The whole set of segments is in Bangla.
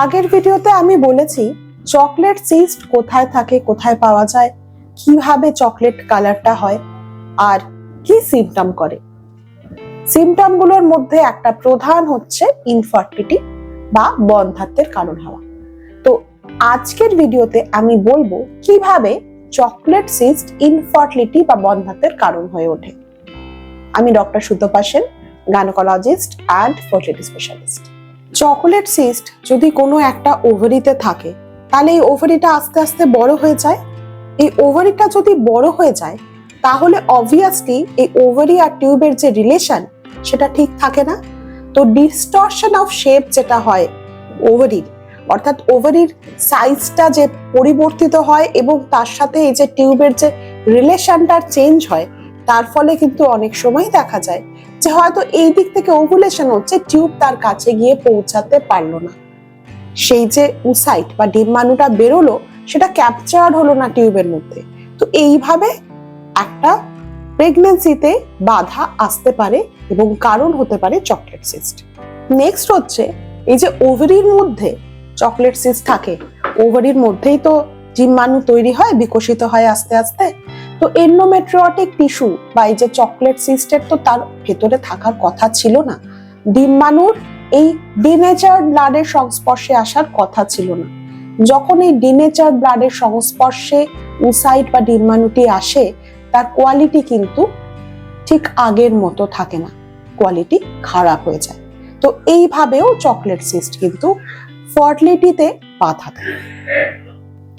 আগের ভিডিওতে আমি বলেছি, চকলেট সিস্ট কোথায় থাকে, কোথায় পাওয়া যায়, কীভাবে চকলেট কালারটা হয়, আর কি সিমটম করে। সিমটমগুলোর মধ্যে একটা প্রধান হচ্ছে ইনফার্টিলিটি বা বন্ধাত্বের কারণ হওয়া। তো আজকের ভিডিওতে আমি বলব, কীভাবে চকলেট সিস্ট ইনফার্টিলিটি বা বন্ধাত্বের কারণ হয়ে ওঠে। আমি doctor Sutapa Sen gynaecologist and fertility specialist chocolate cyst যদি কোনো একটা ওভারিতে থাকে, তাহলে এই ওভারিটা আস্তে আস্তে বড় হয়ে যায়। এই ওভারিটা যদি বড় হয়ে যায়, তাহলে অবভিয়াসলি এই ওভারি আর টিউবের যে রিলেশন সেটা ঠিক থাকে না। তো ডিস্টর্শন অফ শেপ যেটা হয় ওভারির অর্থাৎ ওভারির সাইজটা যে পরিবর্তিত হয় এবং তার সাথে এই যে টিউবের যে রিলেশনটার চেঞ্জ হয় তার ফলে কিন্তু অনেক সময় দেখা যায় যে হয়তো এই দিক থেকে ওভুলেশন হচ্ছে টিউব তার কাছে গিয়ে পৌঁছাতে পারল না। সেই যে উসাইট বা ডিম্বাণুটা বেরোলো, সেটা ক্যাপচার্ড হলো না টিউবের মধ্যে। তো এইভাবে একটা প্রেগনেন্সিতে বাধা আসতে পারে এবং কারণ হতে পারে চকলেট সিস্ট নেক্সট হচ্ছে, এই যে ওভারির মধ্যে চকলেট সিস্ট থাকে ওভারির মধ্যেই তো ডিম্বাণু তৈরি হয়, বিকশিত হয় আস্তে আস্তে। তো এন্ডোমেট্রিয়টিক টিস্যু বা এই যে চকলেট সিস্টের তো তার ভেতরে থাকার কথা ছিল না। ডিম্বাণুর এই ডিনেচার ব্লাডের সংস্পর্শে আসার কথা ছিল না। যখন এই ডিনেচার ব্লাডের সংস্পর্শে উসাইট বা ডিম্বাণুটি আসে, তার কোয়ালিটি কিন্তু ঠিক আগের মতো থাকে না। কোয়ালিটি খারাপ হয়ে যায়। তো এইভাবেও চকলেট সিস্ট কিন্তু ফার্টিলিটিতে বাধা দেয়।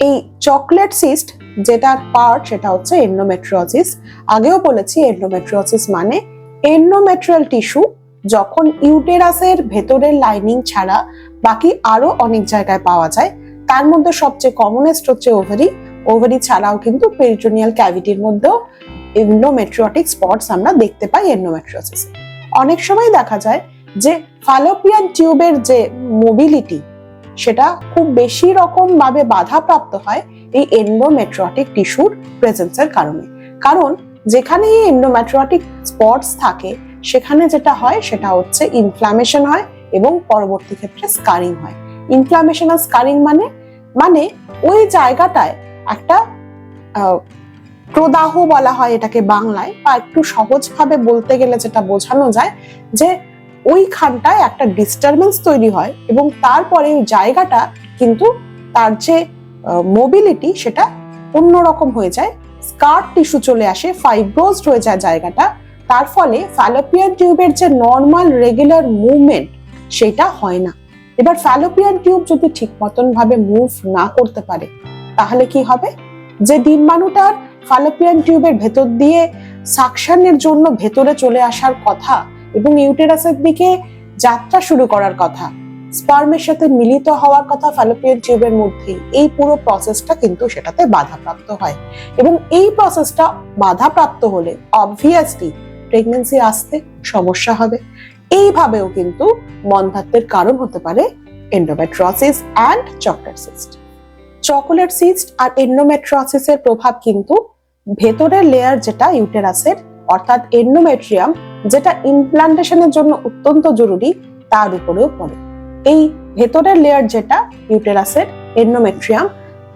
এই চকলেট সিস্ট যেটার পার্ট সেটা হচ্ছে এন্ডোমেট্রিওসিস আগেও বলেছি এন্ডোমেট্রিওসিস মানে এন্ডোমেট্রিয়াল টিস্যু যখন ইউটেরাসের ভেতরের লাইনিং ছাড়া বাকি আরও অনেক জায়গায় পাওয়া যায়, তার মধ্যে সবচেয়ে কমনেস্ট হচ্ছে ওভারি ওভারি ছাড়াও কিন্তু পেরিটোনিয়াল ক্যাভিটির মধ্যেও এন্ডোমেট্রিয়টিক স্পটস আমরা দেখতে পাই এন্ডোমেট্রিওসিসে অনেক সময় দেখা যায় যে ফালোপিয়ান টিউবের যে মোবিলিটি সেটা খুব বেশি রকম ভাবে বাধাপ্রাপ্ত হয় এই এন্ডোমেট্রিয়টিক টিস্যুর প্রেজেন্সের কারণে। কারণ যেখানে এই এন্ডোমেট্রিয়টিক স্পটস থাকে, সেখানে যেটা হয় সেটা হচ্ছে ইনফ্লামেশন হয় এবং পরবর্তী ক্ষেত্রে স্কারিং হয়। ইনফ্লামেশন আর স্কারিং মানে মানে ওই জায়গাটায় একটা প্রদাহ বলা হয় এটাকে বাংলায় বা একটু সহজভাবে বলতে গেলে যেটা বোঝানো যায় যে ওইখানটায় একটা ডিস্টারবেন্স তৈরি হয় এবং তারপরে ওই জায়গাটা কিন্তু তার যে মোবিলিটি সেটা অন্যরকম হয়ে যায়। স্কার টিস্যু চলে আসে ফাইব্রোজড হয়ে যায় জায়গাটা। তার ফলে ফ্যালোপিয়ান টিউবের যে নর্মাল রেগুলার মুভমেন্ট সেটা হয় না। এবার ফ্যালোপিয়ান টিউব যদি ঠিক মতন ভাবে মুভ না করতে পারে, তাহলে কি হবে? যে ডিম্বাণুটার ফ্যালোপিয়ান টিউবের ভেতর দিয়ে সাকশনের জন্য ভেতরে চলে আসার কথা এবং ইউটেরাসের দিকে যাত্রা শুরু করার কথা। স্পার্মের সাথে মিলিত হওয়ার কথা ফ্যালোপিয়ান টিউবের মধ্যেই। এই পুরো প্রসেসটা কিন্তু সেটাতে বাধাপ্রাপ্ত হয়। এবং এই প্রসেসটা বাধাপ্রাপ্ত হলে অবভিয়াসলি প্রেগনেন্সি আসতে সমস্যা হবে। এইভাবেও কিন্তু বন্ধাত্বের কারণ হতে পারে endometriosis and chocolate cyst chocolate cyst আর এন্ডোমেট্রোসিসের প্রভাব কিন্তু ভেতরের লেয়ার যেটা ইউটেরাসের অর্থাৎ এন্ডোমেট্রিয়াম যেটা ইমপ্লান্টেশনের জন্য অত্যন্ত জরুরি, তার উপরেও পড়ে। এই ভেতরের লেয়ার যেটা ইউটেরাসের এন্ডোমেট্রিয়াম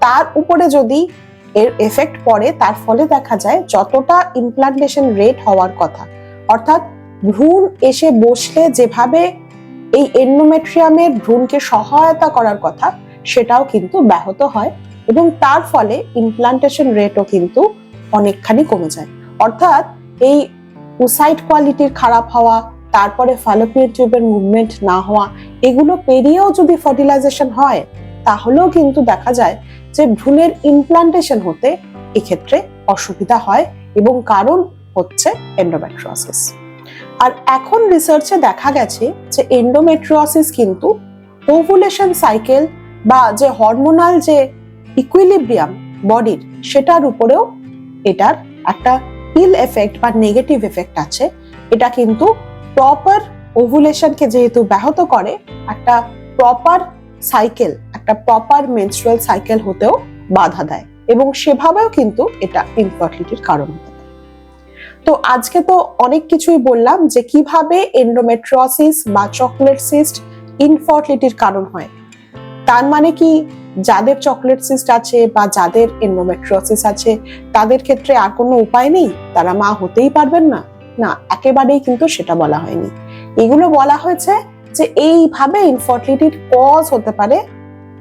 তার উপরে যদি এর এফেক্ট পড়ে, তার ফলে দেখা যায় যতটা ইমপ্লান্টেশন রেট হওয়ার কথা। অর্থাৎ ভ্রূণ এসে বসলে যেভাবে এই এন্ডোমেট্রিয়ামের ভ্রূণকে সহায়তা করার কথা, সেটাও কিন্তু ব্যাহত হয় এবং তার ফলে ইমপ্লান্টেশন রেটও কিন্তু অনেকখানি কমে যায়। অর্থাৎ এই উসাইট কোয়ালিটির খারাপ হওয়া, তারপরে ফ্যালোপিয়ান টিউবের মুভমেন্ট না হওয়া, এগুলো পেরিয়েও যদি ফার্টিলাইজেশন হয়, তাহলেও কিন্তু দেখা যায় যে ভ্রূণের ইমপ্লান্টেশন হতে এক্ষেত্রে অসুবিধা হয় এবং কারণ হচ্ছে এন্ডোমেট্রিওসিস আর এখন রিসার্চে দেখা গেছে যে এন্ডোমেট্রিওসিস কিন্তু ওভুলেশন সাইকেল বা যে হরমোনাল যে ইকুইলিব্রিয়াম বডির সেটার উপরেও এটার একটা ইল এফেক্ট বা নেগেটিভ এফেক্ট আছে, এটা কিন্তু প্রপার ওভুলেশনকে যেহেতু ব্যাহত করে, একটা প্রপার সাইকেল একটা প্রপার মেনস্ট্রুয়াল সাইকেল হতেও বাধা দেয় এবং সেভাবেও কিন্তু এটা ইনফার্টিলিটির কারণ হতে পারে। তো আজকে তো অনেক কিছুই বললাম যে কীভাবে এন্ডোমেট্রিওসিস বা চকলেট সিস্ট ইনফার্টিলিটির কারণ হয়। তার মানে কি যাদের চকলেট সিস্ট আছে বা যাদের এন্ডোমেট্রিওসিস আছে, তাদের ক্ষেত্রে আর কোনো উপায় নেই? তারা মা হতেই পারবেন না। না, একেবারেই কিন্তু সেটা বলা হয়নি। এগুলো বলা হয়েছে যে এইভাবে ইনফার্টিলিটির কজ হতে পারে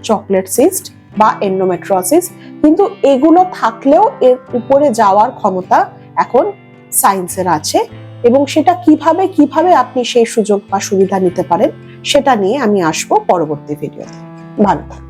চকলেট সিস্ট বা এন্ডোমেট্রোসিস কিন্তু এগুলো থাকলেও এর উপরে যাওয়ার ক্ষমতা এখন সায়েন্সের আছে এবং সেটা কীভাবে কীভাবে আপনি সেই সুযোগ বা সুবিধা নিতে পারেন, সেটা নিয়ে আমি আসব পরবর্তী ভিডিওতে ভালো থাকুন।